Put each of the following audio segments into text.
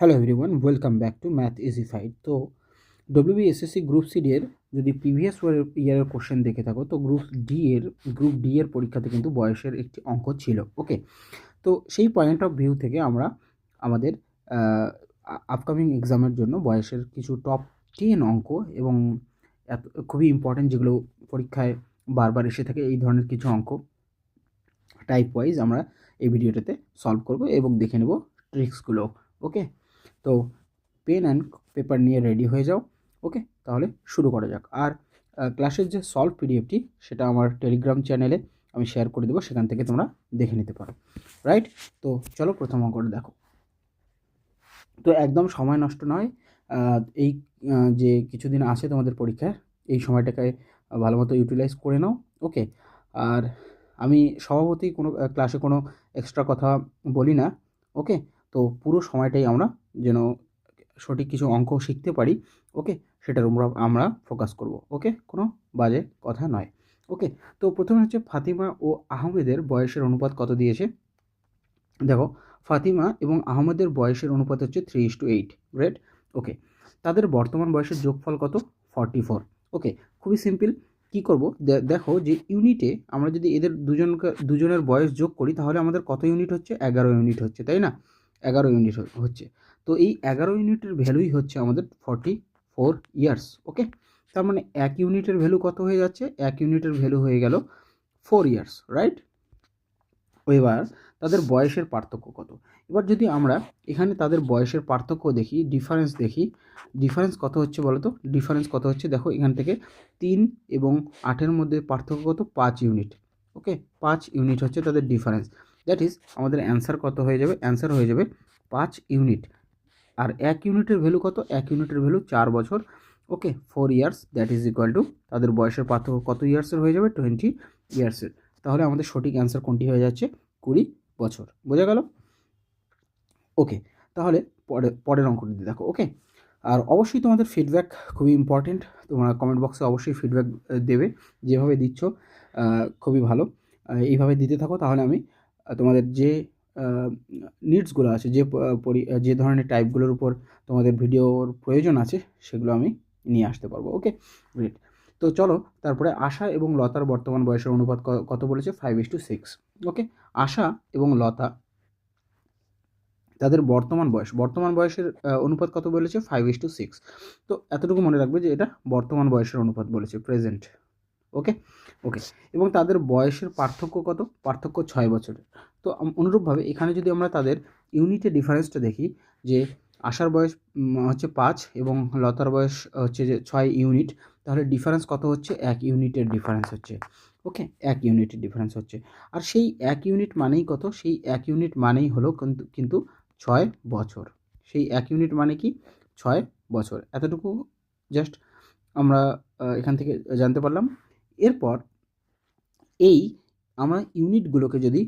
Hello everyone welcome back to math easy fight তো WBSSC group C এর যদি previous ইয়ারের কোশ্চেন দেখে থাকো, তো গ্রুপ ডি এর গ্রুপ ডি এর পরীক্ষাতে কিন্তু বয়সের একটি অঙ্ক ছিল ওকে তো সেই পয়েন্ট অফ ভিউ থেকে আমরা আমাদের আপকামিং এক্সামের জন্য বয়সের কিছু টপ টেন অঙ্ক এবং এত, খুবই ইম্পর্টেন্ট যেগুলো পরীক্ষায় বারবার এসে থাকে, এই ধরনের কিছু অঙ্ক টাইপ ওয়াইজ আমরা এই ভিডিওটাতে সলভ করব এবং দেখে নেব ট্রিক্সগুলো ওকে তো পেন অ্যান্ড পেপার নিয়ে রেডি হয়ে যাও ওকে তাহলে শুরু করা যাক। আর ক্লাসের যে সলভ পিডিএফটি সেটা আমার টেলিগ্রাম চ্যানেলে আমি শেয়ার করে দেবো, সেখান থেকে তোমরা দেখে নিতে পারো। রাইট তো চলো প্রথম অঙ্কটা দেখো। তো একদম সময় নষ্ট নয় এই যে কিছুদিন আছে তোমাদের পরীক্ষায়, এই সময়টাকে ভালো মতো ইউটিলাইজ করে নাও ওকে আর আমি স্বভাবতই কোনো ক্লাসে কোনো এক্সট্রা কথা বলি না ওকে তো পুরো সময়টাই আমরা যেন সঠিক কিছু অঙ্ক শিখতে পারি ওকে সেটার আমরা আমরা ফোকাস করব ওকে কোনো বাজে কথা নয় ওকে তো প্রথমে হচ্ছে ফাতিমা ও আহমেদের বয়সের অনুপাত কত দিয়েছে? দেখো, ফাতিমা এবং আহমেদের বয়সের অনুপাত হচ্ছে three is two eight great okay তাদের বর্তমান বয়সের যোগফল কত? ফর্টি ফোর ওকে খুবই সিম্পল কী করব? দেখো যে ইউনিটে আমরা যদি এদের দুজনকে, দুজনের বয়স যোগ করি, তাহলে আমাদের কত ইউনিট হচ্ছে? এগারো ইউনিট হচ্ছে, তাই না? এগারো ইউনিট হচ্ছে। তো এই এগারো ইউনিটের ভ্যালুই হচ্ছে আমাদের ফর্টি ফোর ইয়ার্স ওকে তার মানে এক ইউনিটের ভ্যালু কত হয়ে যাচ্ছে? এক ইউনিটের ভ্যালু হয়ে গেল ফোর ইয়ার্স রাইট এবার তাদের বয়সের পার্থক্য কত? এবার যদি আমরা এখানে তাদের বয়সের পার্থক্য দেখি ডিফারেন্স দেখি ডিফারেন্স কত হচ্ছে বলো তো ডিফারেন্স কত হচ্ছে? দেখো এখান থেকে তিন এবং আটের মধ্যে পার্থক্য কত? পাঁচ ইউনিট ওকে পাঁচ ইউনিট হচ্ছে তাদের ডিফারেন্স দ্যাট ইজ আমাদের অ্যান্সার কত হয়ে যাবে? অ্যান্সার হয়ে যাবে পাঁচ ইউনিট আর এক ইউনিটের ভ্যালু কত? এক ইউনিটের ভ্যালু চার বছর। Okay four years that is equal to তাদের বয়সের পার্থক্য কত ইয়ার্সের হয়ে যাবে? টোয়েন্টি ইয়ার্সের তাহলে আমাদের সঠিক অ্যান্সার কোনটি হয়ে যাচ্ছে? কুড়ি বছর। বোঝা গেল? ওকে তাহলে পরে, পরের অঙ্কটি দেখো। ওকে আর অবশ্যই তোমাদের ফিডব্যাক খুবই ইম্পর্টেন্ট তোমরা কমেন্ট বক্সে অবশ্যই ফিডব্যাক দেবে। যেভাবে দিচ্ছ খুবই ভালো। এইভাবে দিতে থাকো, তাহলে আমি তোমাদের যে নিডসগুলো আছে, যে পরি যে ধরনের টাইপগুলোর উপর তোমাদের ভিডিওর প্রয়োজন আছে, সেগুলো আমি নিয়ে আসতে পারব। ওকে গ্রেট তো চলো, তারপরে আশা এবং লতার বর্তমান বয়সের অনুপাত কত বলেছে? Five is two six okay Asha এবং লতা, তাদের বর্তমান বয়স, বর্তমান বয়সের অনুপাত কত বলেছে? ফাইভ ইস টু সিক্স তো এতটুকু মনে রাখবে যে এটা বর্তমান বয়সের অনুপাত বলেছে প্রেজেন্ট ওকে ওকে এবং তাদের বয়সের পার্থক্য কত? পার্থক্য ছয় বছরের। তো অনুরূপভাবে এখানে যদি আমরা তাদের ইউনিটের ডিফারেন্সটা দেখি, যে আশার বয়স হচ্ছে পাঁচ এবং লতার বয়স হচ্ছে যে ছয় ইউনিট তাহলে ডিফারেন্স কত হচ্ছে? এক ইউনিটের ডিফারেন্স হচ্ছে। ওকে এক ইউনিটের ডিফারেন্স হচ্ছে। আর সেই এক ইউনিট মানেই কত? সেই এক ইউনিট মানেই হলো কিন্তু কিন্তু ছয় বছর। সেই এক ইউনিট মানে কি? ছয় বছর। এতটুকু জাস্ট আমরা এখান থেকে জানতে পারলাম। এরপর এই আমরা ইউনিটগুলোকে যদি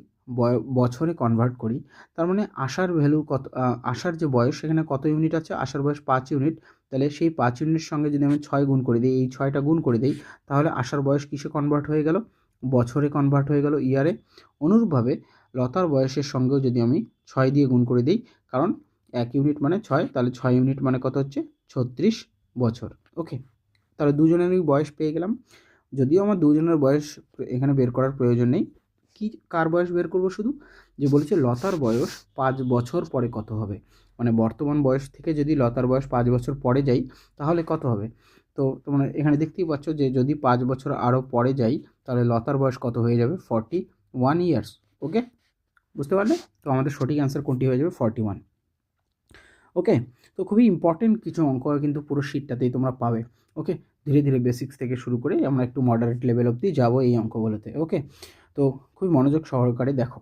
বছরে কনভার্ট করি, তার মানে আশার ভ্যালু কত আশার যে বয়স, সেখানে কত ইউনিট আছে? আশার বয়স পাঁচ ইউনিট। তাহলে সেই পাঁচ ইউনিটের সঙ্গে যদি আমি ছয় গুণ করে দিই, এই ছয়টা গুণ করে দিই, তাহলে আশার বয়স কিসে কনভার্ট হয়ে গেল? বছরে কনভার্ট হয়ে গেল ইয়ারে। অনুরূপভাবে লতার বয়সের সঙ্গেও যদি আমি ছয় দিয়ে গুণ করে দিই, কারণ এক ইউনিট মানে ছয়, তাহলে ছয় ইউনিট মানে কত হচ্ছে? ছত্রিশ বছর। ওকে, তাহলে দুজনেরই বয়স পেয়ে গেলাম। যদিও আমার দুজনের বয়স এখানে বের করার প্রয়োজন নেই, কি, কার বয়স বের করব শুধু? যে বলেছে লতার বয়স পাঁচ বছর পরে কত হবে? মানে বর্তমান বয়স থেকে যদি লতার বয়স পাঁচ বছর পরে যাই, তাহলে কত হবে? তো তোমরা এখানে দেখতেই পাচ্ছ যে যদি পাঁচ বছর আরও পরে যাই, তাহলে লতার বয়স কত হয়ে যাবে? ফর্টি ওয়ান ইয়ার্স ওকে বুঝতে পারলে? তো আমাদের সঠিক অ্যান্সার কোনটি হয়ে যাবে? ফর্টি ওয়ান ওকে তো খুবই ইম্পর্টেন্ট কিছু অঙ্ক কিন্তু পুরো শিটটাতেই তোমরা পাবে ওকে ধীরে ধীরে বেসিক্স থেকে শুরু করে আমরা একটু মডারেট লেভেল অবধি যাব এই অঙ্কগুলোতে ওকে তো খুবই মনোযোগ সহকারে দেখো।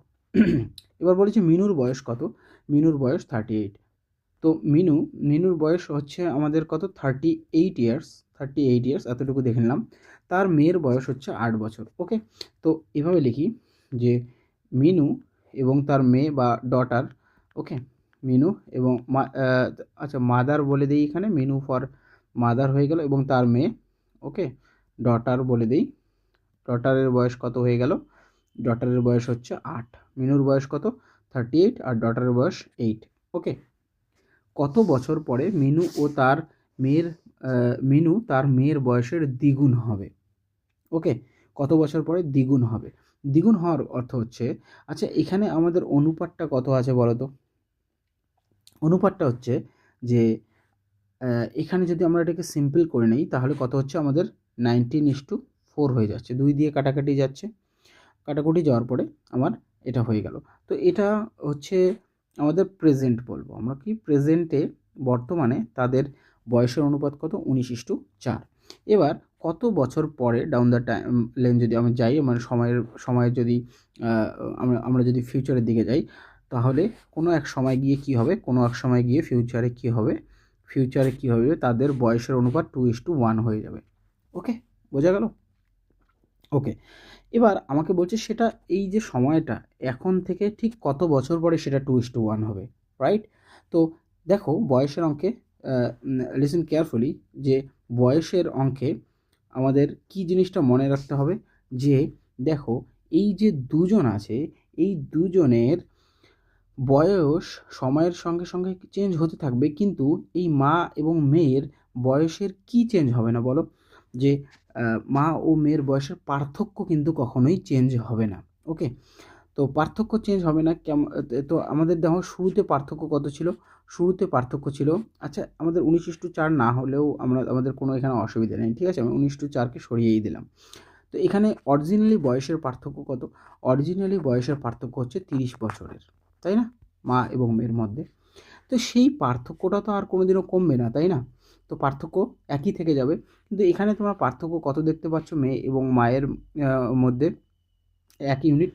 এবার বলেছি মিনুর বয়স কত? মিনুর বয়স থার্টি এইট তো মিনু, মিনুর বয়স হচ্ছে আমাদের কত? Thirty eight years thirty eight years এতটুকু দেখে নিলাম। তার মেয়ের বয়স হচ্ছে আট বছর ওকে তো এভাবে লিখি যে মিনু এবং তার মেয়ে বা ডটার ওকে মিনু এবং আচ্ছা মাদার বলে দিই এখানে, মিনু ফর মাদার হয়ে গেল এবং তার মেয়ে, ওকে? ডটার বলে দিই। ডটারের বয়স কত হয়ে গেল? ডটারের বয়স হচ্ছে আট। মিনুর বয়স কত? থার্টি এইট আর ডটারের বয়স এইট ওকে? কত বছর পরে মিনু ও তার মেয়ের মিনু তার মেয়ের বয়সের দ্বিগুণ হবে? ওকে? কত বছর পরে দ্বিগুণ হবে? দ্বিগুণ হওয়ার অর্থ হচ্ছে আচ্ছা এখানে আমাদের অনুপাতটা কত আছে বলো তো অনুপাতটা হচ্ছে যে এখানে যদি আমরা এটাকে সিম্পল করে নিই, তাহলে কত হচ্ছে? আমাদের নাইনটিন ইস টু ফোর হয়ে যাচ্ছে। দুই দিয়ে কাটাকাটি যাচ্ছে। কাটাকুটি যাওয়ার পরে আমার এটা হয়ে গেল। তো এটা হচ্ছে আমাদের প্রেজেন্ট বলব। আমরা কি প্রেজেন্টে বর্তমানে তাদের বয়সের অনুপাত কত? উনিশ ইস্টু চার। এবার কত বছর পরে ডাউন দ্য টাইম লেন যদি আমরা যাই মানে সময়ের সময়ের যদি আমরা আমরা যদি ফিউচারের দিকে যাই, তাহলে কোনো এক সময় গিয়ে কি হবে? কোনো এক সময় গিয়ে ফিউচারে কি হবে? ফিউচারে কি হবে, তাদের বয়সের অনুপাত টু ইস টু ওয়ান হয়ে যাবে। ওকে বোঝা গেল? ওকে এবার আমাকে বলছে সেটা এই যে সময়টা, এখন থেকে ঠিক কত বছর পরে সেটা টু ইস টু ওয়ান হবে রাইট তো দেখো, বয়সের অঙ্কে লিসেন কেয়ারফুলি যে বয়সের অঙ্কে আমাদের কি জিনিসটা মনে রাখতে হবে? যে দেখো, এই যে দুজন আছে, এই দুজনের বয়স সময়ের সঙ্গে সঙ্গে চেঞ্জ হতে থাকবে, কিন্তু এই মা এবং মেয়ের বয়সের কি চেঞ্জ হবে না বলো? যে মা ও মেয়ের বয়সের পার্থক্য কিন্তু কখনোই চেঞ্জ হবে না ওকে তো পার্থক্য চেঞ্জ হবে না কেমন তো আমাদের দেখো শুরুতে পার্থক্য কত ছিল? শুরুতে পার্থক্য ছিল আচ্ছা আমাদের উনিশ টু চার না হলেও আমরা, আমাদের কোনো এখানে অসুবিধা নেই, ঠিক আছে? আমি উনিশ টু চারকে সরিয়েই দিলাম। তো এখানে অরিজিনালি বয়সের পার্থক্য কত? অরিজিনালি বয়সের পার্থক্য হচ্ছে তিরিশ বছরের। তাই না? মা এবং মেয়ের মধ্যে। তো সেই পার্থক্যটা তো আর কোনোদিনও কমবে না, তাই না? তো পার্থক্য একই থেকে যাবে। কিন্তু এখানে তোমরা পার্থক্য কত দেখতে পাচ্ছ? মেয়ে এবং মায়ের মধ্যে এক ইউনিট।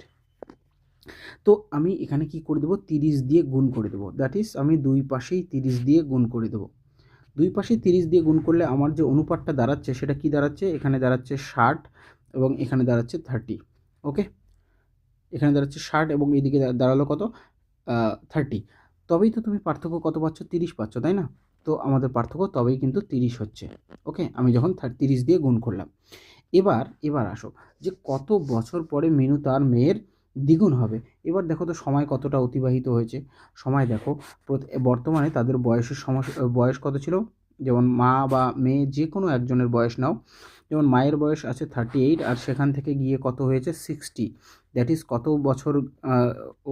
তো আমি এখানে কি করে দেবো? তিরিশ দিয়ে গুণ করে দেবো। দ্যাট ইজ আমি দুই পাশেই তিরিশ দিয়ে গুণ করে দেবো। দুই পাশেই তিরিশ দিয়ে গুণ করলে আমার যে অনুপাতটা দাঁড়াচ্ছে, সেটা কি দাঁড়াচ্ছে? এখানে দাঁড়াচ্ছে ষাট এবং এখানে দাঁড়াচ্ছে থার্টি ওকে এখানে দাঁড়াচ্ছে ষাট এবং এইদিকে দা- দাঁড়াল কত? থার্টি তবেই তো তুমি পার্থক্য কত পাচ্ছ? তিরিশ পাচ্ছ, তাই না? তো আমাদের পার্থক্য তবেই কিন্তু তিরিশ হচ্ছে। ওকে আমি যখন তিরিশ দিয়ে গুণ করলাম। এবার এবার আসো। যে কত বছর পরে মিনু তার মেয়ের দ্বিগুণ হবে? এবার দেখো তো সময় কতটা অতিবাহিত হয়েছে। সময় দেখো বর্তমানে তাদের বয়সের সমস্যা বয়স কত ছিল? যেমন মা বা মেয়ে যে কোনো একজনের বয়স নাও। যেমন মায়ের বয়স আছে থার্টি এইট আর সেখান থেকে গিয়ে কত হয়েছে সিক্সটি দ্যাট ইজ কত বছর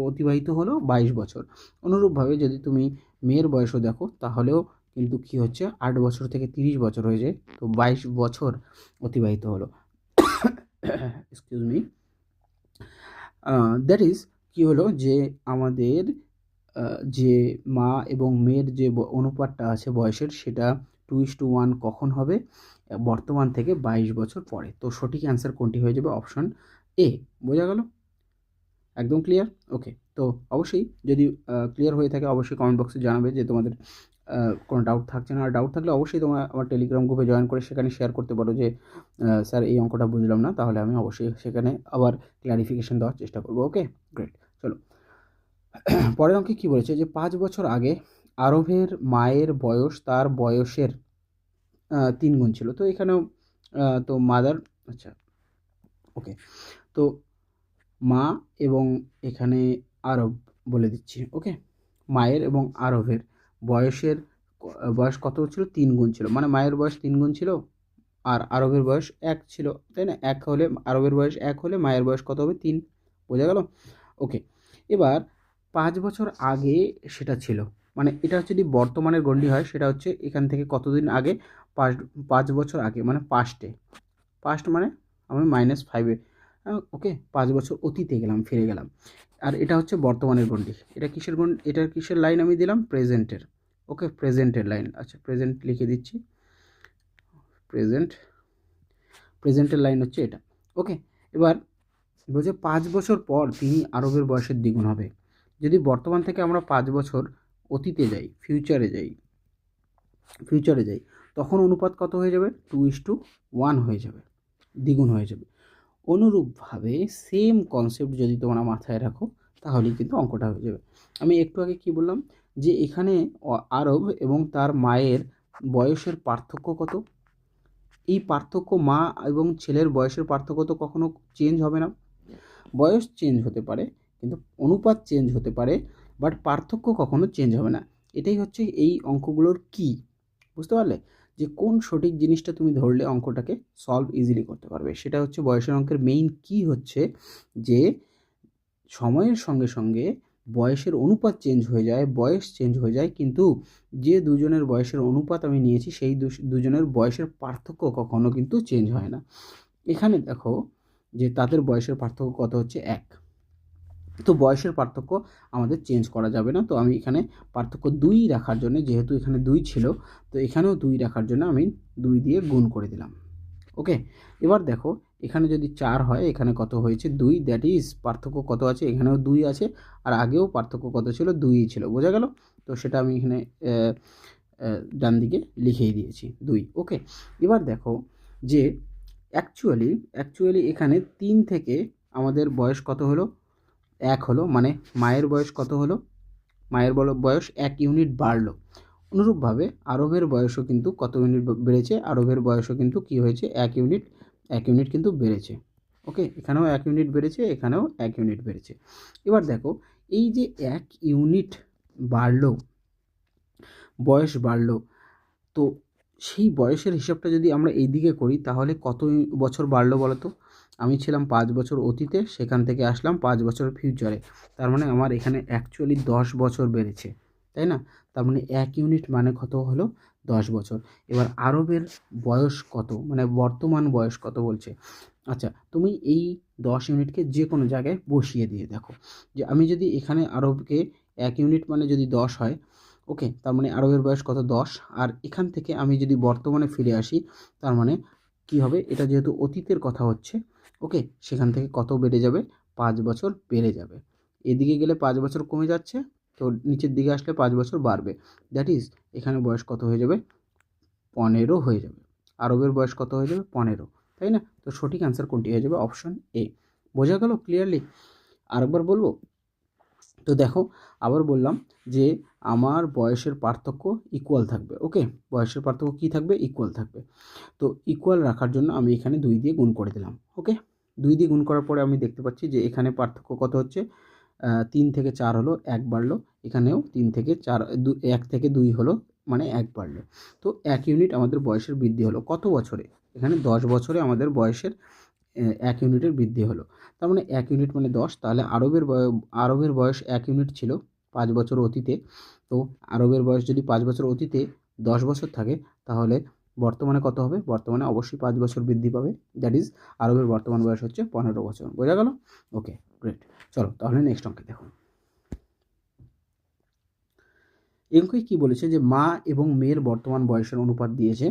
অতিবাহিত হলো? বাইশ বছর। অনুরূপভাবে যদি তুমি মেয়ের বয়সও দেখো, তাহলেও কিন্তু কি হচ্ছে? আট বছর থেকে তিরিশ বছর হয়ে যায় তো বাইশ বছর অতিবাহিত হলো। এক্সকিউজ মি দ্যাট ইজ কী হলো? যে আমাদের যে মা এবং মেয়ের যে অনুপাতটা আছে বয়সের, সেটা টু ইস টু ওয়ান কখন হবে? বর্তমান থেকে বাইশ বছর পরে। তো সঠিক অ্যান্সার কোনটি হয়ে যাবে? অপশন এ বোঝা গেল? একদম ক্লিয়ার ওকে তো অবশ্যই যদি ক্লিয়ার হয়ে থাকে, অবশ্যই কমেন্ট বক্সে জানাবে যে তোমাদের কোনো ডাউট থাকছে না। আর ডাউট থাকলে অবশ্যই তোমরা আমার টেলিগ্রাম গ্রুপে জয়েন করে সেখানে শেয়ার করতে পারো যে স্যার এই অঙ্কটা বুঝলাম না। তাহলে আমি অবশ্যই সেখানে আবার ক্লারিফিকেশন দেওয়ার চেষ্টা করব। ওকে গ্রেট চলো পরের অঙ্কে কী বলেছে? যে পাঁচ বছর আগে আরবের মায়ের বয়স তার বয়সের তিন গুণ ছিল। তো এখানেও তো মাদার আচ্ছা ওকে তো মা এবং এখানে আরব বলে দিচ্ছি ওকে মায়ের এবং আরবের বয়সের বয়স কত ছিল? তিন গুণ ছিল। মানে মায়ের বয়স তিন গুণ ছিল আর আরবের বয়স এক ছিল, তাই না? এক হলে, আরবের বয়স এক হলে মায়ের বয়স কত হবে? তিন, বোঝা গেল? ওকে এবার পাঁচ বছর আগে সেটা ছিল। মানে এটা হচ্ছে যদি বর্তমানের গণ্ডি হয়, সেটা হচ্ছে এখান থেকে কতদিন আগে? পাঁচ পাঁচ বছর আগে মানে পাস্টে পাস্ট মানে আমি মাইনাস ফাইভে ওকে পাঁচ বছর অতীতে গেলাম, ফিরে গেলাম। আর এটা হচ্ছে বর্তমানের গণ্ডি। এটা কিসের গণ্ডি এটা কিসের লাইন আমি দিলাম? প্রেজেন্টের ওকে প্রেজেন্টের লাইন আচ্ছা প্রেজেন্ট লিখে দিচ্ছি। প্রেজেন্ট প্রেজেন্টের লাইন হচ্ছে এটা। ওকে এবার বলছে পাঁচ বছর পর তিনি আরবের বয়সের দ্বিগুণ হবে। যদি বর্তমান থেকে আমরা পাঁচ বছর অতীতে যাই ফিউচারে যাই ফিউচারে যাই, তখন অনুপাত কত হয়ে যাবে? টু ইস টু ওয়ান হয়ে যাবে, দ্বিগুণ হয়ে যাবে। অনুরূপভাবে সেম কনসেপ্ট যদি তোমরা মাথায় রাখো, তাহলেই কিন্তু অঙ্কটা হয়ে যাবে। আমি একটু আগে কি বললাম? যে এখানে আরব এবং তার মায়ের বয়সের পার্থক্য কত? এই পার্থক্য মা এবং ছেলের বয়সের পার্থক্য তো কখনো চেঞ্জ হবে না। বয়স চেঞ্জ হতে পারে, কিন্তু অনুপাত চেঞ্জ হতে পারে বাট পার্থক্য কখনো চেঞ্জ হবে না। এটাই হচ্ছে এই অঙ্কগুলোর কি, বুঝতে পারলে? যে কোন সঠিক জিনিসটা তুমি ধরলে অঙ্কটাকে সলভ ইজিলি করতে পারবে। সেটা হচ্ছে বয়সের অঙ্কের মেইন কি হচ্ছে যে সময়ের সঙ্গে সঙ্গে বয়সের অনুপাত চেঞ্জ হয়ে যায়, বয়স চেঞ্জ হয়ে যায়, কিন্তু যে দুজনের বয়সের অনুপাত আমি নিয়েছি সেই দুজনের বয়সের পার্থক্য কখনো কিন্তু চেঞ্জ হয় না। এখানে দেখো যে তাদের বয়সের পার্থক্য কত হচ্ছে? এক। তো বয়সের পার্থক্য আমাদের চেঞ্জ করা যাবে না। তো আমি এখানে পার্থক্য দুই রাখার জন্য, যেহেতু এখানে দুই ছিল, তো এখানেও দুই রাখার জন্য আমি দুই দিয়ে গুণ করে দিলাম। ওকে এবার দেখো, এখানে যদি চার হয়, এখানে কত হয়েছে? দুই দ্যাট ইজ পার্থক্য কত আছে? এখানেও দুই আছে, আর আগেও পার্থক্য কত ছিল? দুই ছিল, বোঝা গেল? তো সেটা আমি এখানে ডান দিকে লিখেই দিয়েছি, দুই। ওকে এবার দেখো যে অ্যাকচুয়ালি অ্যাকচুয়ালি এখানে তিন থেকে আমাদের বয়স কত হলো? এক হলো মানে মায়ের বয়স কত হলো? মায়ের বয়স এক ইউনিট বাড়লো। অনুরূপভাবে আরবের বয়সও কিন্তু কত ইউনিট বেড়েছে? আরবের বয়সও কিন্তু কি হয়েছে? এক ইউনিট এক ইউনিট কিন্তু বেড়েছে। ওকে? এখানেও এক ইউনিট বেড়েছে, এখানেও এক ইউনিট বেড়েছে। এবার দেখো, এই যে এক ইউনিট বাড়লো, বয়স বাড়লো, তো সেই বয়সের হিসাবটা যদি আমরা এই দিকে করি, তাহলে কত বছর বাড়লো বলো তো আমি ছিলাম পাঁচ বছর অতীতে, সেখান থেকে আসলাম পাঁচ বছর ফিউচারে তার মানে আমার এখানে অ্যাকচুয়ালি দশ বছর বেড়েছে, তাই না? তার মানে এক ইউনিট মানে কত হলো? দশ বছর। এবার আরবের বয়স কত? মানে বর্তমান বয়স কত বলছে? আচ্ছা তুমি এই দশ ইউনিটকে যে কোনো জায়গায় বসিয়ে দিয়ে দেখো। যে আমি যদি এখানে আরবকে এক ইউনিট মানে যদি দশ হয় ওকে তার মানে আরবের বয়স কত? দশ। আর এখান থেকে আমি যদি বর্তমানে ফিরে আসি, তার মানে কি হবে? এটা যেহেতু অতীতের কথা হচ্ছে ওকে? সেখান থেকে কত বেড়ে যাবে? পাঁচ বছর বেড়ে যাবে। এদিকে গেলে পাঁচ বছর কমে যাচ্ছে, তো নিচের দিকে আসলে পাঁচ বছর বাড়বে। দ্যাট ইজ এখানে বয়স কত হয়ে যাবে? পনেরো হয়ে যাবে। আরবের বয়স কত হয়ে যাবে? পনেরো। তাই না? তো সঠিক অ্যান্সার কোনটি? হয়ে যাবে অপশন এ বোঝা গেল ক্লিয়ারলি আরেকবার বলব? তো দেখো, আবার বললাম যে আমার বয়সের পার্থক্য ইকুয়াল থাকবে। ওকে? বয়সের পার্থক্য কী থাকবে? ইকুয়াল থাকবে। তো ইকুয়াল রাখার জন্য আমি এখানে দুই দিয়ে গুণ করে দিলাম। ওকে? দুই দিয়ে গুণ করার পরে আমি দেখতে পাচ্ছি যে এখানে পার্থক্য কত হচ্ছে? তিন থেকে চার হলো, এক বাড়লো। এখানেও তিন থেকে চার, দু, এক থেকে দুই হলো মানে এক বাড়লো। তো এক ইউনিট আমাদের বয়সের বৃদ্ধি হলো। কত বছরে? এখানে দশ বছরে আমাদের বয়সের এক ইউনিটের বৃদ্ধি হলো। তার মানে এক ইউনিট মানে দশ। তাহলে আরবের আরবের বয়স এক ইউনিট ছিল পাঁচ বছর অতীতে। তো আরবের বয়স যদি পাঁচ বছর অতীতে দশ বছর থাকে, তাহলে বর্তমানে কত হবে? বর্তমানে অবশ্যই পাঁচ বছর বৃদ্ধি পাবে। দ্যাট ইজ আরবের বর্তমান বয়স হচ্ছে পনেরো বছর। বোঝা গেল? ওকে গ্রেট চলো, তাহলে নেক্সট অঙ্কে দেখুন এমকে কি বলেছে যে, মা এবং মেয়ের বর্তমান বয়সের অনুপাত দিয়েছে।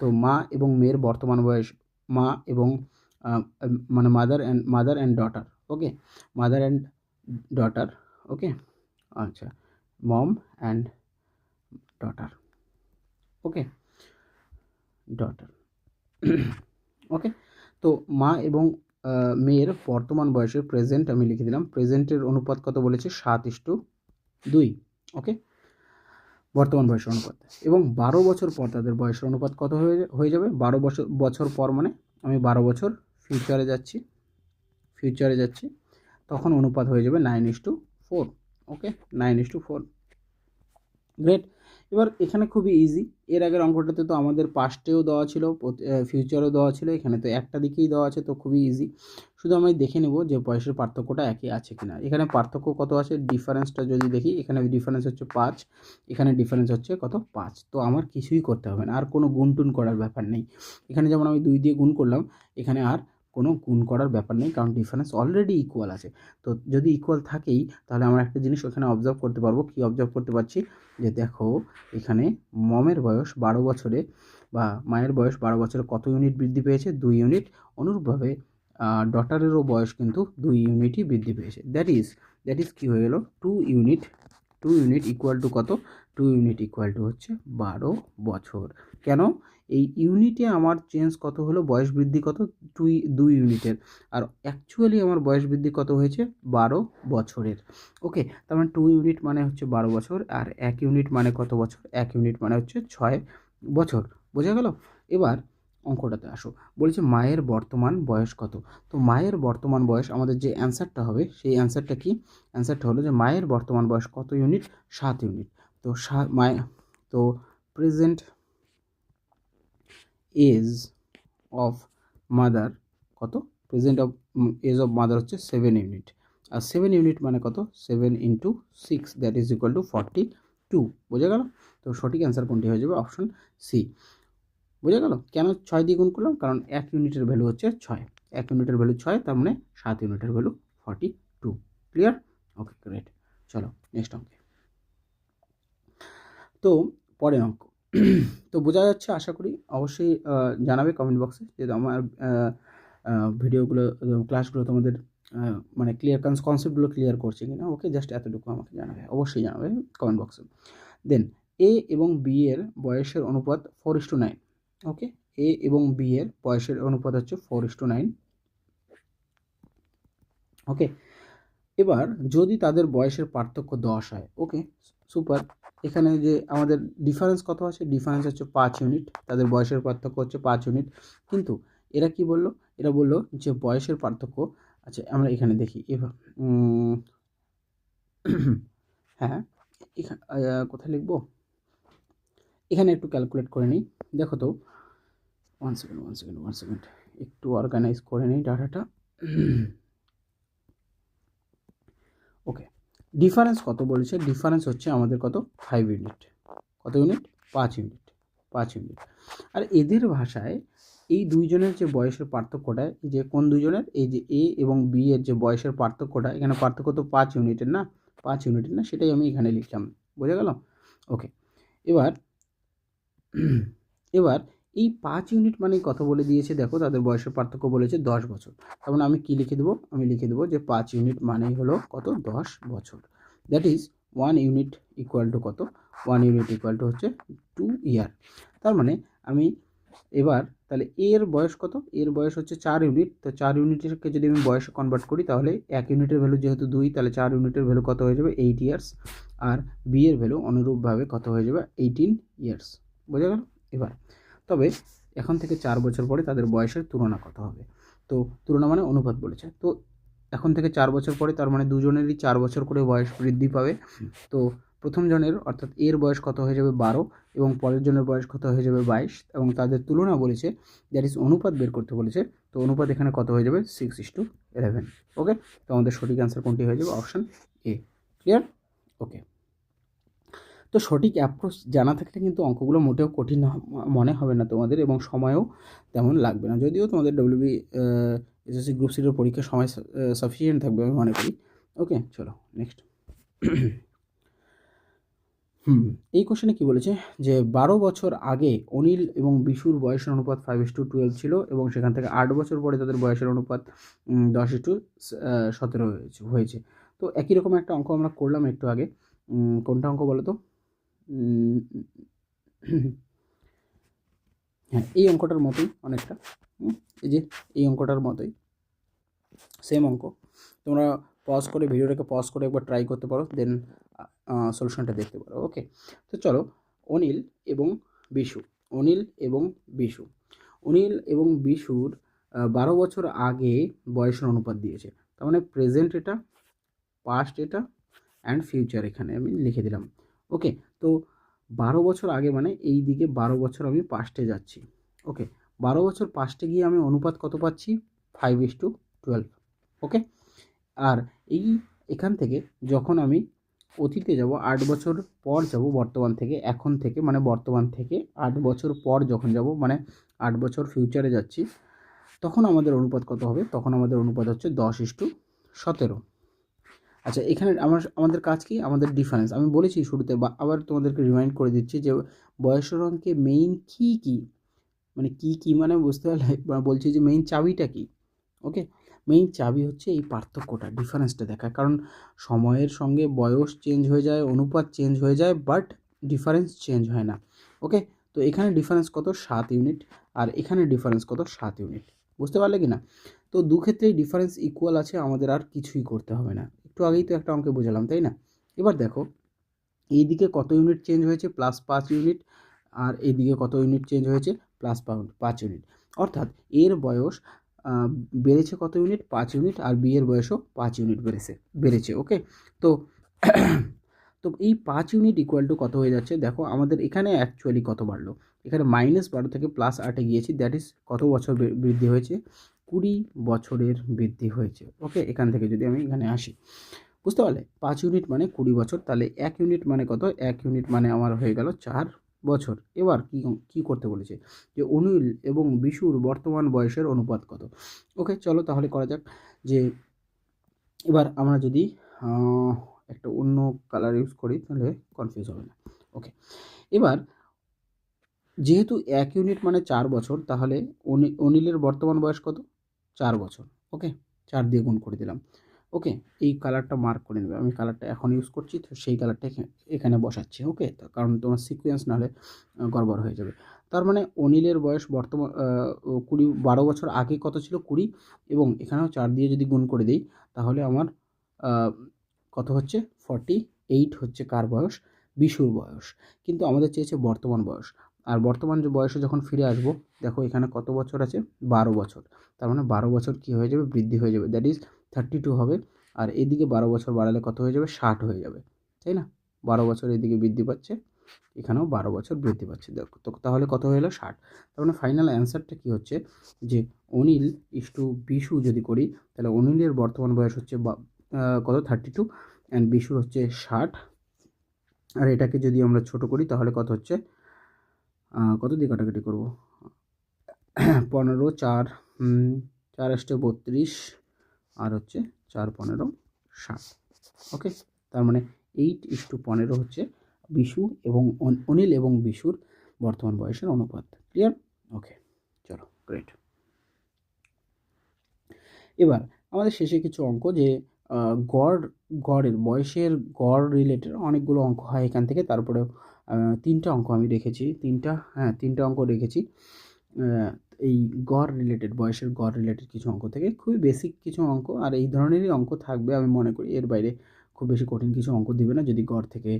তো মা এবং মেয়ের বর্তমান বয়স, মা এবং মানে mother and mother and daughter okay mother and daughter okay আচ্ছা mom and daughter okay daughter okay তো মা এবং মেয়ের বর্তমান বয়সের প্রেজেন্ট আমি লিখে দিলাম। প্রেজেন্টের অনুপাত কত বলেছে? সাত ইস্টু দুই। ওকে বর্তমান বয়সের অনুপাত। এবং বারো বছর পর তাদের বয়সের অনুপাত কত হয়ে যাবে? বারো বছর বছর পর মানে আমি বারো বছর ফিউচারে যাচ্ছি। ফিউচারে যাচ্ছি। তখন অনুপাত হয়ে যাবে nine is two four okay nine is two four great এবার এখানে খুবই ইজি এর আগের অঙ্কটাতে তো আমাদের পাস্টেও দেওয়া ছিল ফিউচারেও দেওয়া ছিল, এখানে তো একটা দিকেই দেওয়া আছে, তো খুবই ইজি শুধু আমি দেখে নেব যে বয়সের পার্থক্যটা একই আছে কিনা। এখানে পার্থক্য কত আছে? ডিফারেন্সটা যদি দেখি, এখানে ডিফারেন্স হচ্ছে পাঁচ, এখানে ডিফারেন্স হচ্ছে কত? পাঁচ। তো আমার কিছুই করতে হবে না, আর কোনো গুণ টুন করার ব্যাপার নেই। এখানে যেমন আমি দুই দিয়ে গুণ করলাম, এখানে আর কোনো গুণ করার ব্যাপার নেই, কারণ ডিফারেন্স অলরেডি ইকুয়াল আছে। তো যদি ইকুয়াল থাকেই, তাহলে আমরা একটা জিনিস ওখানে অবজার্ভ করতে পারব। কী অবজার্ভ করতে পারছি? যে দেখো, এখানে মমের বয়স বারো বছরে বা মায়ের বয়স বারো বছরে কত ইউনিট বৃদ্ধি পেয়েছে? দুই ইউনিট অনুরূপভাবে ডটারেরও বয়স কিন্তু দুই ইউনিটই বৃদ্ধি পেয়েছে। দ্যাট ইজ দ্যাট ইজ কী হয়ে গেল? Two unit two unit equal to কত? টু ইউনিট ইকুয়াল টু হচ্ছে বারো বছর। কেন? এই ইউনিটে আমার চেঞ্জ কত হলো? বয়স বৃদ্ধি কত? দুই দুই ইউনিটের আর অ্যাকচুয়ালি আমার বয়স বৃদ্ধি কত হয়েছে? বারো বছরের। ওকে তার মানে টু ইউনিট মানে হচ্ছে বারো বছর আর এক ইউনিট মানে কত বছর? এক ইউনিট মানে হচ্ছে ছয় বছর। বোঝা গেল? এবার অঙ্কটাতে আসো। বলছে মায়ের বর্তমান বয়স কত? তো মায়ের বর্তমান বয়স আমাদের যে অ্যান্সারটা হবে, সেই অ্যান্সারটা কি? অ্যান্সারটা হলো যে মায়ের বর্তমান বয়স কত ইউনিট সাত ইউনিট তো মাই তো প্রেজেন্ট এজ অফ মাদার কত? Present of age of mother হচ্ছে সেভেন ইউনিট আর সেভেন ইউনিট মানে কত? Seven into six that is equal to forty two বোঝা গেল? তো সঠিক অ্যান্সার কোনটি হয়ে যাবে? অপশন সি বোঝা গেল? কেন ছয় দিয়ে গুণ করলাম? কারণ এক ইউনিটের ভ্যালু হচ্ছে ছয়। এক ইউনিটের ভ্যালু ছয়, তার মানে সাত ইউনিটের value forty two clear okay great চলো নেক্সট অঙ্কে। তো পরে অঙ্ক। তো বোঝা যাচ্ছে, আশা করি অবশ্যই জানাবে কমেন্ট বক্সে যে আমার ভিডিওগুলো ক্লাসগুলো তোমাদের মানে ক্লিয়ার কনসেপ্টগুলো ক্লিয়ার করছে কিনা ওকে জাস্ট এতটুকু আমাকে জানাবে, অবশ্যই জানাবে কমেন্ট বক্সে দেন এ এবং বি এর বয়সের অনুপাত four is two nine okay A এবং বি এর বয়সের অনুপাত হচ্ছে four is two nine okay এবার যদি তাদের বয়সের পার্থক্য দশ হয় ওকে সুপার এখানে যে আমাদের ডিফারেন্স কত আছে? ডিফারেন্স হচ্ছে পাঁচ ইউনিট তাদের বয়সের পার্থক্য হচ্ছে পাঁচ ইউনিট কিন্তু এরা কি বলল? এরা বলল যে বয়সের পার্থক্য আচ্ছা আমরা এখানে দেখি। এবার হ্যাঁ এখানে কোথায় লিখব? এখানে একটু ক্যালকুলেট করে নিই। দেখো তো one second one second one second একটু অর্গানাইজ করে নিই ডাটাটা ওকে ডিফারেন্স কত বলেছে? ডিফারেন্স হচ্ছে আমাদের কত? ফাইভ ইউনিট কত ইউনিট পাঁচ ইউনিট পাঁচ ইউনিট আর এদের ভাষায় এই দুইজনের যে বয়সের পার্থক্যটা যে কোন দুইজনের? এই যে এ এবং বি এর যে বয়সের পার্থক্যটা, এখানে পার্থক্য তো পাঁচ ইউনিটের না? পাঁচ ইউনিটের না? সেটাই আমি এখানে লিখলাম। বোঝা গেল? ওকে এবার এবার এই পাঁচ ইউনিট মানে কত বলে দিয়েছে, দেখো তাদের বয়সের পার্থক্য বলেছে দশ বছর। তার মানে আমি কী লিখে দেবো? আমি লিখে দেবো যে পাঁচ ইউনিট মানেই হলো কত? দশ বছর। That is one unit equal to কত? ওয়ান ইউনিট ইকুয়াল টু হচ্ছে টু ইয়ার তার মানে আমি এবার তাহলে এর বয়স কত? এর বয়স হচ্ছে চার ইউনিট তো চার ইউনিটকে যদি আমি বয়সে কনভার্ট করি, তাহলে এক ইউনিটের ভ্যালু যেহেতু দুই, তাহলে চার ইউনিটের ভ্যালু কত হয়ে যাবে? এইট ইয়ার্স আর বি এর ভ্যালু অনুরূপভাবে কত হয়ে যাবে? এইটিন ইয়ার্স বোঝা গেল? এবার তবে এখন থেকে চার বছর পরে তাদের বয়সের তুলনা কত হবে। তো তুলনা মানে অনুপাত বলেছে। তো এখন থেকে চার বছর পরে তার মানে দুজনেরই চার বছর করে বয়স বৃদ্ধি পাবে। তো প্রথম জনের অর্থাৎ এর বয়স কত হয়ে যাবে বারো এবং পরের জনের বয়স কত হয়ে যাবে বাইশ এবং তাদের তুলনা বলেছে দ্যাট ইজ অনুপাত বের করতে বলেছে। তো অনুপাত এখানে কত হয়ে যাবে? Six is two eleven okay তো আমাদের সঠিক অ্যান্সার কোনটি হয়ে যাবে? অপশান এ ক্লিয়ার ওকে তো সঠিক অ্যাপ্রোচ জানা থাকলে কিন্তু অঙ্কগুলো মোটেও কঠিন মনে হবে না তোমাদের এবং সময়ও তেমন লাগবে না। যদিও তোমাদের ডব্লিউবি এসএসসি গ্রুপ সিটের পরীক্ষার সময় সাফিসিয়েন্ট থাকবে আমি মনে করি। ওকে চলো নেক্সট হুম, এই কোশ্চেনে কি বলেছে? যে বারো বছর আগে অনিল এবং বিশুর বয়সের অনুপাত ফাইভ ইস টু টুয়েলভ ছিল এবং সেখান থেকে আট বছর পরে তাদের বয়সের অনুপাত দশ ইস টু সতেরো হয়েছে। তো একই রকম একটা অঙ্ক আমরা করলাম একটু আগে। কোনটা অঙ্ক বলো তো? হ্যাঁ এই অঙ্কটার মতোই অনেকটা এই যে এই অঙ্কটার মতোই সেম অঙ্ক। তোমরা পজ করে ভিডিওটাকে পজ করে একবার ট্রাই করতে পারো দেন সলিউশনটা দেখতে পারো ওকে তো চলো, অনিল এবং বিশু, অনিল এবং বিশু। অনিল এবং বিশুর বারো বছর আগে বয়সের অনুপাত দিয়েছে। তার মানে প্রেজেন্ট এটা পাস্ট এটা অ্যান্ড ফিউচার এখানে আমি লিখে দিলাম। ওকে তো বারো বছর আগে মানে এই দিকে বারো বছর আমি পাস্টে যাচ্ছি। ওকে বারো বছর পাস্টে গিয়ে আমি অনুপাত কত পাচ্ছি? Five is two twelve okay আর এই এখান থেকে যখন আমি অতীতে যাব, আট বছর পর যাব বর্তমান থেকে, এখন থেকে মানে বর্তমান থেকে আট বছর পর যখন যাব মানে আট বছর ফিউচারে যাচ্ছি, তখন আমাদের অনুপাত কত হবে? তখন আমাদের অনুপাত হচ্ছে দশ ইস টু সতেরো। আচ্ছা এখানে আমার, আমাদের কাজ কি? আমাদের ডিফারেন্স আমি বলেছি শুরুতে, বা আবার তোমাদেরকে রিমাইন্ড করে দিচ্ছি যে বয়সের অঙ্কে মেইন কী কী? মানে কী কী মানে বুঝতে পারলে বলছি যে মেইন চাবিটা কী? ওকে মেইন চাবি হচ্ছে এই পার্থক্যটা ডিফারেন্সটা দেখা কারণ সময়ের সঙ্গে বয়স চেঞ্জ হয়ে যায়, অনুপাত চেঞ্জ হয়ে যায় বাট ডিফারেন্স চেঞ্জ হয় না। ওকে তো এখানে ডিফারেন্স কত? সাত ইউনিট আর এখানে ডিফারেন্স কত? সাত ইউনিট বুঝতে পারলে কি না তো দু ক্ষেত্রেই ডিফারেন্স ইকুয়াল আছে, আমাদের আর কিছুই করতে হবে না। একটু আগেই তো একটা অঙ্কে বোঝালাম, তাই না? এবার দেখো এই দিকে কত ইউনিট চেঞ্জ হয়েছে? প্লাস পাঁচ ইউনিট আর এইদিকে কত ইউনিট চেঞ্জ হয়েছে? প্লাস পাঁচ ইউনিট অর্থাৎ এর বয়স বেড়েছে কত ইউনিট পাঁচ ইউনিট আর বি এর বয়সও পাঁচ ইউনিট বেড়েছে বেড়েছে ওকে তো তো এই পাঁচ ইউনিট ইকুয়াল টু কত হয়ে যাচ্ছে? দেখো, আমাদের এখানে অ্যাকচুয়ালি কত বাড়লো? এখানে মাইনাস বারো থেকে প্লাস আটে গিয়েছি দ্যাট ইজ কত বছর বৃদ্ধি হয়েছে? কুড়ি বছরের বৃদ্ধি হয়েছে। ওকে এখান থেকে যদি আমি এখানে আসি। বুঝতে পারলে? পাঁচ ইউনিট মানে কুড়ি বছর, তাহলে এক ইউনিট মানে কত? এক ইউনিট মানে আমার হয়ে গেল চার বছর। এবার কি কি করতে বলেছে? যে অনিল এবং বিশুর বর্তমান বয়সের অনুপাত কত? ওকে চলো তাহলে করা যাক যে এবার আমরা যদি একটা অন্য কালার ইউজ করি, তাহলে কনফিউজ হবে না। ওকে এবার যেহেতু এক ইউনিট মানে চার বছর, তাহলে অনি, অনিলের বর্তমান বয়স কত? চার বছর ওকে চার দিয়ে গুণ করে দিলাম ওকে এই কালারটা মার্ক করে নেবে। আমি কালারটা এখন ইউজ করছি, তো সেই কালারটা এখানে বসাচ্ছি ওকে কারণ তোমার সিকোয়েন্স নাহলে গড়বড় হয়ে যাবে। তার মানে অনিলের বয়স বর্তমান কুড়ি, বারো বছর আগে কত ছিল? কুড়ি, এবং এখানেও চার দিয়ে যদি গুণ করে দিই, তাহলে আমার কত হচ্ছে? ফর্টি এইট হচ্ছে কার বয়স? বিশুর বয়স। কিন্তু আমাদের চেয়েছে বর্তমান বয়স। আর বর্তমান যে বয়সে যখন ফিরে আসব, দেখো এখানে কত বছর আছে? বারো বছর। তার মানে বারো বছর কী হয়ে যাবে? বৃদ্ধি হয়ে যাবে। দ্যাট ইজ থার্টি টু হবে। আর এদিকে বারো বছর বাড়ালে কত হয়ে যাবে? ষাট হয়ে যাবে। তাই না? বারো বছর এদিকে বৃদ্ধি পাচ্ছে, এখানেও বারো বছর বৃদ্ধি পাচ্ছে। দেখো, তো তাহলে কত গেলো ষাট। তার মানে ফাইনাল অ্যান্সারটা কী হচ্ছে? যে অনিল ইস টু বিশু যদি করি, তাহলে অনিলের বর্তমান বয়স হচ্ছে কত? থার্টি টু অ্যান্ড বিশুর হচ্ছে ষাট। আর এটাকে যদি আমরা ছোট করি, তাহলে কত হচ্ছে? কত দিয়ে কাটাকাটি করব? পনেরো, চার চার আষ্টে বত্রিশ, আর হচ্ছে চার, পনেরো, ষাট। ওকে তার মানে এইট ইস টু পনেরো হচ্ছে বিশু এবং অন- অনিল এবং বিশুর বর্তমান বয়সের অনুপাত। ক্লিয়ার ওকে চলো গ্রেট এবার আমাদের শেষে কিছু অঙ্ক যে গড়, গড়ের, বয়সের গড় রিলেটেড অনেকগুলো অঙ্ক হয় এখান থেকে, তারপরেও তিনটা অঙ্ক আমি রেখেছি তিনটা হ্যাঁ তিনটা অঙ্ক রেখেছি এই গড় রিলেটেড বয়সের গড় রিলেটেড কিছু অঙ্ক থেকে খুবই বেসিক কিছু অঙ্ক, আর এই ধরনেরই অঙ্ক থাকবে আমি মনে করি। এর বাইরে খুব বেশি কঠিন কিছু অঙ্ক দিবে না, যদি গড় থেকে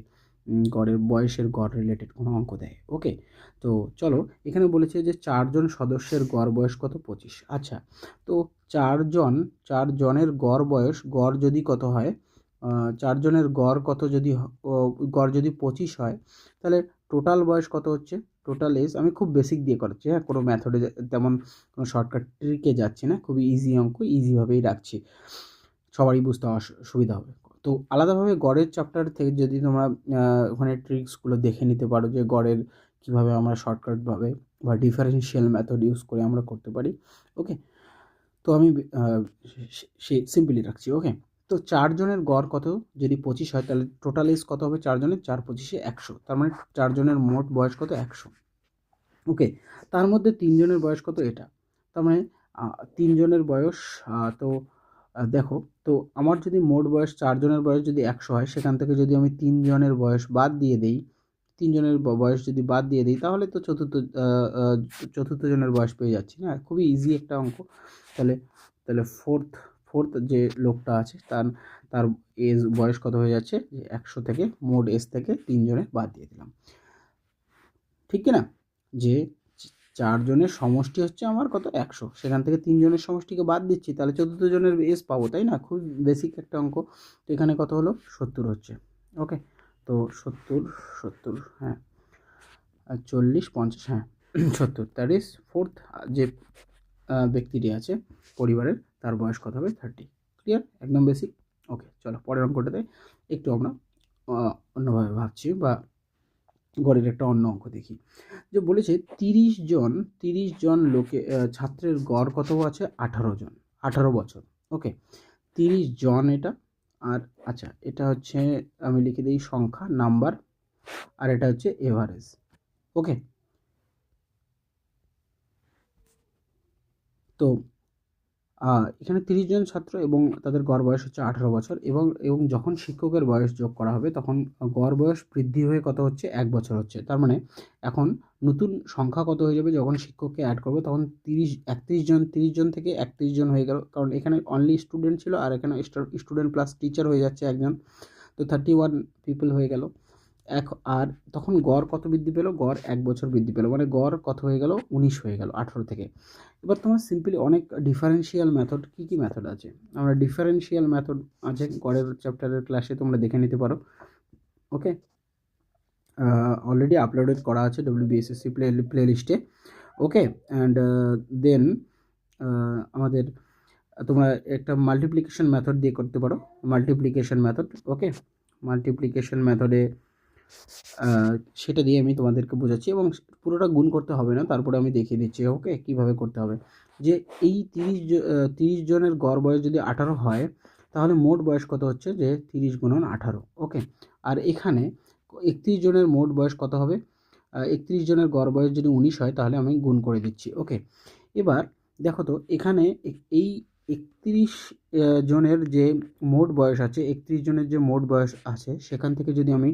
গড়ের, বয়সের গড় রিলেটেড কোনো অঙ্ক দেয়। ওকে তো চলো, এখানে বলেছে যে চারজন সদস্যের গড় বয়স কত? পঁচিশ। আচ্ছা তো চারজন, চারজনের গড় বয়স, গড় যদি কত হয় চারজনের গড় কত যদি গড় যদি পঁচিশ হয়, তাহলে টোটাল বয়স কত হচ্ছে? টোটাল এজ আমি খুব বেসিক দিয়ে করাচ্ছি হ্যাঁ? কোনো মেথডে তেমন কোনো শর্টকাট ট্রিকে যাচ্ছি না, খুবই ইজি অঙ্ক ইজিভাবেই রাখছি। সবারই বুঝতে সুবিধা হবে। তো আলাদাভাবে গড়ের চ্যাপ্টার থেকে যদি তোমরা ওখানে ট্রিক্সগুলো দেখে নিতে পারো যে গড়ের কীভাবে আমরা শর্টকাটভাবে বা ডিফারেন্সিয়াল মেথড ইউজ করে আমরা করতে পারি ওকে তো আমি সে সিম্পলি রাখছি ওকে তো চারজনের গড় কত? যদি পঁচিশ হয়, তাহলে টোটাল এজ কত হবে? চারজনের চার, পঁচিশে একশো। তার মানে চারজনের মোট বয়স কত? একশো। ওকে তার মধ্যে তিনজনের বয়স কত? এটা। তার মানে তিনজনের বয়স তো দেখো, তো আমার যদি মোট বয়স চারজনের বয়স যদি একশো হয়, সেখান থেকে যদি আমি তিনজনের বয়স বাদ দিয়ে দিই তিনজনের বয়স যদি বাদ দিয়ে দিই, তাহলে তো চতুর্থ চতুর্থ জনের বয়স পেয়ে যাচ্ছি, না? খুবই ইজি একটা অঙ্ক। তাহলে তাহলে ফোর্থ ফোর্থ যে লোকটা আছে, তার তার এজ বয়স কত হয়ে যাচ্ছে? যে একশো থেকে, মোট এজ থেকে তিনজনের বাদ দিয়ে দিলাম। ঠিক কি না? যে চারজনের সমষ্টি হচ্ছে আমার কত? একশো। সেখান থেকে তিনজনের সমষ্টিকে বাদ দিচ্ছি, তাহলে চতুর্থ জনের এস পাবো, তাই না? খুব বেসিক একটা অঙ্ক। তো এখানে কত হলো? সত্তর হচ্ছে। ওকে তো সত্তর সত্তর হ্যাঁ। চল্লিশ, পঞ্চাশ হ্যাঁ। সত্তর দ্যাট ইজ ফোর্থ যে ব্যক্তিটি আছে, পরিবারের, তার বয়স কত হবে? থার্টি ক্লিয়ার একদম বেসিক ওকে চলো, পরের অঙ্কটাতে একটু আমরা অন্যভাবে ভাবছি বা গড়ের একটা অন্য অঙ্ক দেখি। যে বলেছে, তিরিশ জন তিরিশ জন লোকে ছাত্রের গড় কত আছে? আঠারো জন। আঠারো বছর। ওকে তিরিশ জন এটা। আর আচ্ছা এটা হচ্ছে, আমি লিখে দিই সংখ্যা নাম্বার আর এটা হচ্ছে এভারেজ ওকে তো এখানে তিরিশ জন ছাত্র এবং তাদের গড় বয়স হচ্ছে আঠারো বছর এবং এবং যখন শিক্ষকের বয়স যোগ করা হবে তখন গড় বয়স বৃদ্ধি হয়ে কত হচ্ছে? এক বছর হচ্ছে। তার মানে এখন নতুন সংখ্যা কত হয়ে যাবে? যখন শিক্ষককে অ্যাড করব তখন তিরিশ, একত্রিশ জন, তিরিশ জন থেকে একত্রিশ জন হয়ে গেল। কারণ এখানে অনলি স্টুডেন্ট ছিল আর এখানে স্টুডেন্ট প্লাস টিচার হয়ে যাচ্ছে একজন। তো থার্টি ওয়ান পিপল হয়ে গেল। এক, আর তখন গড় কত বৃদ্ধি পেল? গড় এক বছর বৃদ্ধি পেল। মানে গড় কত হয়ে গেল? উনিশ হয়ে গেল, আঠেরো থেকে। এবার তোমার সিম্পলি অনেক ডিফারেন্সিয়াল মেথড কী কী মেথড আছে? আমরা ডিফারেন্সিয়াল মেথড আছে গড়ের চ্যাপ্টারের ক্লাসে তোমরা দেখে নিতে পারো। ওকে অলরেডি আপলোডেড করা আছে ডব্লিউবিএসএসসি প্লে প্লে লিস্টে ওকে অ্যান্ড দেন আমাদের, তোমরা একটা মাল্টিপ্লিকেশন মেথড দিয়ে করতে পারো। মাল্টিপ্লিকেশন মেথড ওকে মাল্টিপ্লিকেশন মেথডে সেটা দিয়ে আমি তোমাদেরকে বোঝাচ্ছি এবং পুরোটা গুণ করতে হবে না, তারপরে আমি দেখিয়ে দিচ্ছি ওকে কীভাবে করতে হবে? যে এই তিরিশ তিরিশ জনের গড় বয়স যদি আঠারো হয়, তাহলে মোট বয়স কত হচ্ছে? যে তিরিশ গুণন আঠারো ওকে আর এখানে একত্রিশ জনের মোট বয়স কত হবে? একত্রিশ জনের গড় বয়স যদি উনিশ হয়, তাহলে আমি গুণ করে দিচ্ছি ওকে এবার দেখো তো, এখানে এই একত্রিশ জনের যে মোট বয়স আছে, একত্রিশ জনের যে মোট বয়স আছে, সেখান থেকে যদি আমি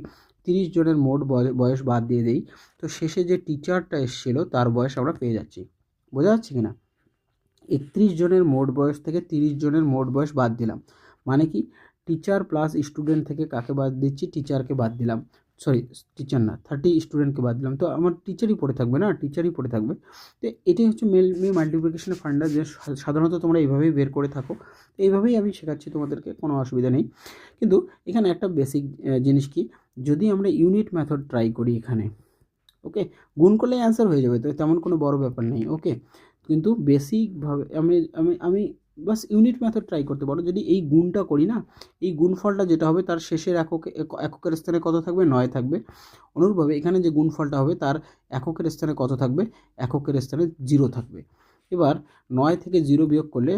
তিরিশ জনের মোট বয়স বাদ দিয়ে দেই। তো শেষে যে টিচারটা এসেছিল, তার বয়স আমরা পেয়ে যাচ্ছি। বোঝা যাচ্ছে কি না? একত্রিশ জনের মোট বয়স থেকে তিরিশ জনের মোট বয়স বাদ দিলাম। মানে কি? টিচার প্লাস স্টুডেন্ট থেকে কাকে বাদ দিচ্ছি? টিচারকে বাদ দিলাম। সরি টিচার না থার্টি স্টুডেন্টকে বাদ দিলাম। তো আমার টিচারই পড়ে থাকবে না টিচারই পড়ে থাকবে। তো এটাই হচ্ছে মেল মে মাল্টিপ্লিকেশনের ফান্ডার যে সাধারণত তোমরা এইভাবেই বের করে থাকো। এইভাবেই আমি শেখাচ্ছি তোমাদেরকে, কোনো অসুবিধা নেই। কিন্তু এখানে একটা বেসিক জিনিস কি? যদি আমরা ইউনিট মেথড ট্রাই করি এখানে ওকে গুণ করলে অ্যান্সার হয়ে যাবে, তো তেমন কোনো বড় ব্যাপার নেই ওকে কিন্তু বেসিকভাবে আমি আমি আমি বাস ইউনিট মেথড ট্রাই করতে পারো যদি এই গুণটা করি না, এই গুণফলটা যেটা হবে তার শেষের একক এককের স্থানে কত থাকবে? নয় থাকবে। অনুরূপভাবে এখানে যে গুণফলটা হবে তার এককের স্থানে কত থাকবে? এককের স্থানে জিরো থাকবে। এবার নয় থেকে জিরো বিয়োগ করলে,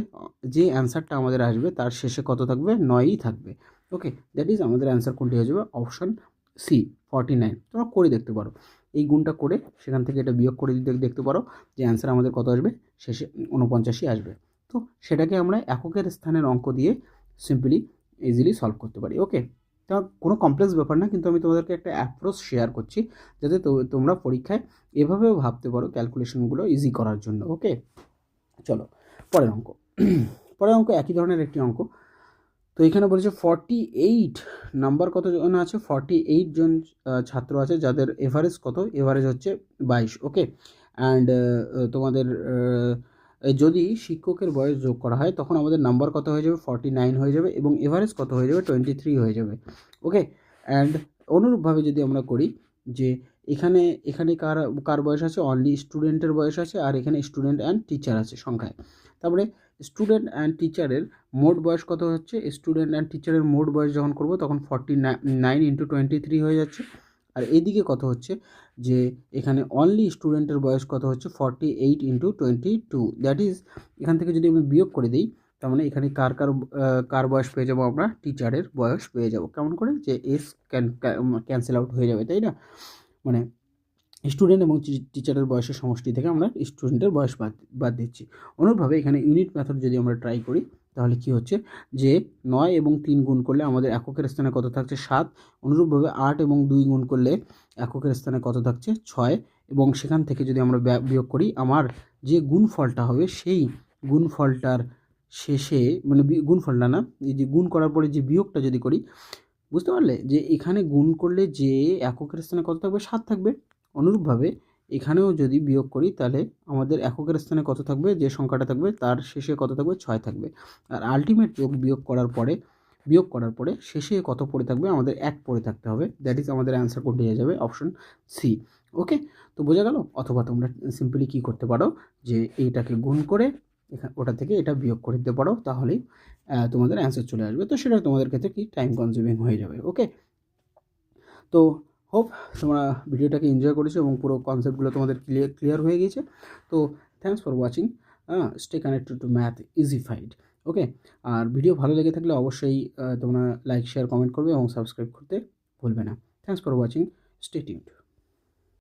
যে অ্যান্সারটা আমাদের আসবে তার শেষে কত থাকবে? নয়ই থাকবে। ওকে দ্যাট ইজ আমাদের অ্যান্সার কোনটি হয়ে যাবে? অপশান সি ফর্টি নাইন তোমরা করে দেখতে পারো। এই গুণটা করে সেখান থেকে এটা বিয়োগ করে দিতে দেখতে পারো যে অ্যান্সার আমাদের কত আসবে? শেষে উনপঞ্চাশই আসবে। তো সেটাকে আমরা এককের স্থানের অঙ্ক দিয়ে সিম্পলি ইজিলি সলভ করতে পারি ওকে তা কোনো কমপ্লেক্স ব্যাপার না, কিন্তু আমি তোমাদেরকে একটা অ্যাপ্রোচ শেয়ার করছি, যাতে তোমরা পরীক্ষায় এভাবেও ভাবতে পারো ক্যালকুলেশনগুলো ইজি করার জন্য ওকে চলো, পরের অঙ্ক। পরের অঙ্ক একই ধরনের একটি অঙ্ক। তো এখানে বলেছে ফর্টি এইট নাম্বার কতজন আছে? ফর্টি এইট জন ছাত্র আছে, যাদের এভারেজ কত? এভারেজ হচ্ছে বাইশ ওকে অ্যান্ড তোমাদের যদি শিক্ষকের বয়স যোগ করা হয়, তখন আমাদের নাম্বার কত হয়ে যাবে? ফর্টি নাইন হয়ে যাবে এবং এভারেজ কত হয়ে যাবে? টোয়েন্টি থ্রি হয়ে যাবে। ওকে অ্যান্ড অনুরূপভাবে যদি আমরা করি যে এখানে এখানে কার কার বয়স আছে? অনলি স্টুডেন্টের বয়স আছে আর এখানে স্টুডেন্ট অ্যান্ড টিচার আছে সংখ্যায়। তারপরে স্টুডেন্ট অ্যান্ড টিচারের মোট বয়স কত হচ্ছে? স্টুডেন্ট অ্যান্ড টিচারের মোট বয়স যখন করব, তখন forty nine into twenty three হয়ে যাচ্ছে। আর এদিকে কত হচ্ছে? যে এখানে অনলি স্টুডেন্টের বয়স কত হচ্ছে? Forty eight into twenty two that is এখান থেকে যদি আমি বিয়োগ করে দিই, তার মানে এখানে কার কার কার বয়স পেয়ে যাব আমরা? টিচারের বয়স পেয়ে যাব। কেমন করে? যে এস ক্যান ক্যান্সেল আউট হয়ে যাবে, তাই না? মানে স্টুডেন্ট এবং টিচারের বয়সের সমষ্টি থেকে আমরা স্টুডেন্টের বয়স বাদ বাদ দিচ্ছি। অনুরূপভাবে এখানে ইউনিট মেথড যদি আমরা ট্রাই করি তাহলে কি হচ্ছে? যে নয় এবং তিন গুণ করলে আমাদের এককের স্থানে কত থাকছে? সাত। অনুরূপভাবে আট এবং দুই গুণ করলে এককের স্থানে কত থাকছে? ছয়। এবং সেখান থেকে যদি আমরা বিয়োগ করি, আমার যে গুণফলটা হবে, সেই গুণফলটার শেষে মানে গুণফলটা না, এই যে গুণ করার পরে যে বিয়োগটা যদি করি, বুঝতে পারলে? যে এখানে গুণ করলে যে এককের স্থানে কত থাকবে? সাত থাকবে। অনুরূপভাবে এখানেও যদি বিয়োগ করি, তাহলে আমাদের এককের স্থানে কত থাকবে? যে সংখ্যাটা থাকবে, তার শেষে কত থাকবে? ছয় থাকবে। আর আলটিমেট যোগ বিয়োগ করার পরে, বিয়োগ করার পরে শেষে কত পড়ে থাকবে? আমাদের এক পড়ে থাকতে হবে। দ্যাট ইজ আমাদের অ্যান্সার কোড হয়ে যাবে? অপশন সি ওকে তো বোঝা গেল? অথবা তোমরা সিম্পলি কী করতে পারো? যে এইটাকে গুণ করে এখানে ওটা থেকে এটা বিয়োগ করে দিতে পারো, তাহলেই তোমাদের অ্যান্সার চলে আসবে। তো সেটা তোমাদের ক্ষেত্রে কি? টাইম কনজিউমিং হয়ে যাবে। ওকে তো হোপ তোমরা ভিডিওটাকে এনজয় করেছ এবং পুরো কনসেপ্টগুলো তোমাদের ক্লিয়ার ক্লিয়ার হয়ে গিয়েছে। তো thanks for watching stay connected to math easified okay R video ভালো লেগে থাকলে অবশ্যই তোমরা লাইক শেয়ার কমেন্ট করবে এবং সাবস্ক্রাইব করতে ভুলবে না। Thanks for watching stay টিউড